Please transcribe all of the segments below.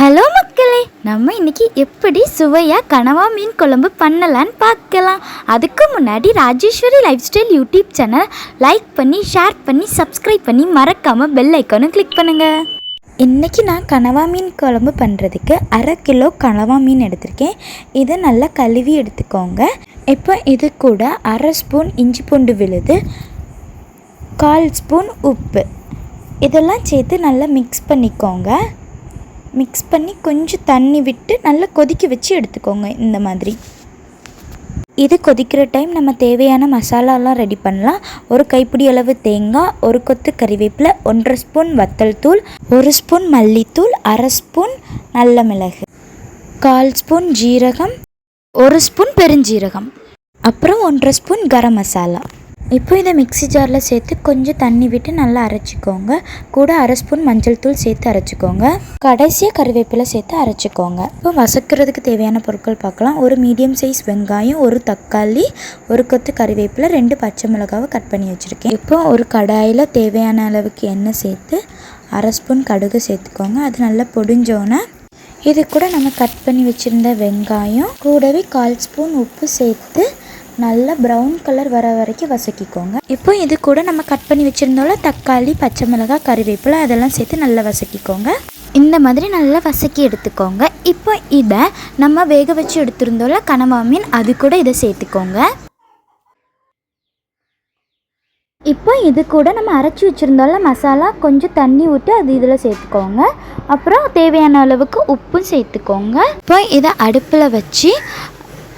Hello மக்களே நம்ம இன்னைக்கு எப்படி சுவையாக கனவா மீன் குழம்பு பண்ணலான்னு பார்க்கலாம். அதுக்கு முன்னாடி Rajeswari lifestyle YouTube channel like பண்ணி ஷேர் பண்ணி சப்ஸ்கிரைப் பண்ணி மறக்காமல் பெல் ஐக்கானும் கிளிக் பண்ணுங்கள் இன்றைக்கி நான் கனவா மீன் குழம்பு பண்ணுறதுக்கு அரை கிலோ கனவா மீன் எடுத்திருக்கேன். இதை நல்லா கழுவி எடுத்துக்கோங்க. இப்போ இது கூட அரை ஸ்பூன் இஞ்சி பூண்டு விழுது கால் ஸ்பூன் உப்பு. இதெல்லாம் சேர்த்து நல்லா மிக்ஸ் பண்ணிக்கோங்க. மிக்ஸ் பண்ணி கொஞ்சம் தண்ணி விட்டு நல்லா கொதிக்க வச்சு எடுத்துக்கோங்க இந்த மாதிரி. இது கொதிக்கிற டைம் நம்ம தேவையான மசாலாலாம் ரெடி பண்ணலாம். ஒரு கைப்பிடி அளவு தேங்காய் ஒரு கொத்து கறிவேப்பிலை ஒன்றரை ஸ்பூன் வத்தல் தூள் ஒரு ஸ்பூன் மல்லித்தூள் அரை ஸ்பூன் நல்ல மிளகு கால் ஸ்பூன் ஜீரகம் ஒரு ஸ்பூன் பெருஞ்சீரகம் அப்புறம் ஒன்றரை ஸ்பூன் கரம் மசாலா. இப்போ இதை மிக்ஸி ஜாரில் சேர்த்து கொஞ்சம் தண்ணி விட்டு நல்லா அரைச்சிக்கோங்க. கூட அரை ஸ்பூன் மஞ்சள் தூள் சேர்த்து அரைச்சிக்கோங்க. கடைசியாக கருவேப்பிலை சேர்த்து அரைச்சிக்கோங்க. இப்போ வசக்கிறதுக்கு தேவையான பொருட்கள் பார்க்கலாம். ஒரு மீடியம் சைஸ் வெங்காயம் ஒரு தக்காளி ஒரு கொத்து கருவேப்பிலை ரெண்டு பச்சை மிளகாவை கட் பண்ணி வச்சுருக்கேன். இப்போ ஒரு கடாயில் தேவையான அளவுக்கு எண்ணெய் சேர்த்து அரை ஸ்பூன் கடுகு சேர்த்துக்கோங்க. அது நல்லா பொடிஞ்சோன்னே இது கூட நம்ம கட் பண்ணி வச்சுருந்த வெங்காயம் கூடவே கால் ஸ்பூன் உப்பு சேர்த்து நல்லா ப்ரௌன் கலர் வர வரைக்கும் வசக்கிக்கோங்க. இப்போ இது கூட நம்ம கட் பண்ணி வச்சுருந்தோம்ல தக்காளி பச்சை மிளகாய் கறிவேப்பிலை அதெல்லாம் சேர்த்து நல்லா வசக்கிக்கோங்க. இந்த மாதிரி நல்லா வசக்கி எடுத்துக்கோங்க. இப்போ இதை நம்ம வேக வச்சு எடுத்திருந்தோம்ல கனவா மீன் அது கூட இதை சேர்த்துக்கோங்க. இப்போ இது கூட நம்ம அரைச்சி வச்சுருந்தோம்ல மசாலா கொஞ்சம் தண்ணி விட்டு அது இதில் சேர்த்துக்கோங்க. அப்புறம் தேவையான அளவுக்கு உப்பும் சேர்த்துக்கோங்க. இப்போ இதை அடுப்பில் வச்சு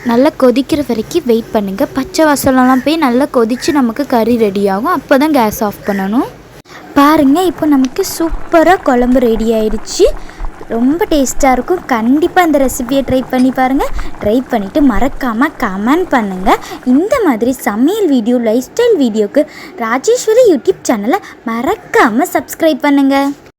நல்லா கொதிக்கிற வரைக்கும் வெயிட் பண்ணுங்கள் பச்சை வாசலெல்லாம் போய் நல்லா கொதித்து நமக்கு கறி ரெடி ஆகும். அப்போ தான் கேஸ் ஆஃப் பண்ணணும். பாருங்கள் இப்போ நமக்கு சூப்பராக குழம்பு ரெடி ஆயிடுச்சு ரொம்ப டேஸ்ட்டாக இருக்கும். கண்டிப்பாக இந்த ரெசிபியை ட்ரை பண்ணி பாருங்கள் ட்ரை பண்ணிவிட்டு மறக்காமல் கமெண்ட் பண்ணுங்கள் இந்த மாதிரி சமையல் வீடியோ லைஃப் ஸ்டைல் வீடியோக்கு ராஜேஸ்வரி யூடியூப் சேனலை மறக்காமல் சப்ஸ்கிரைப் பண்ணுங்கள்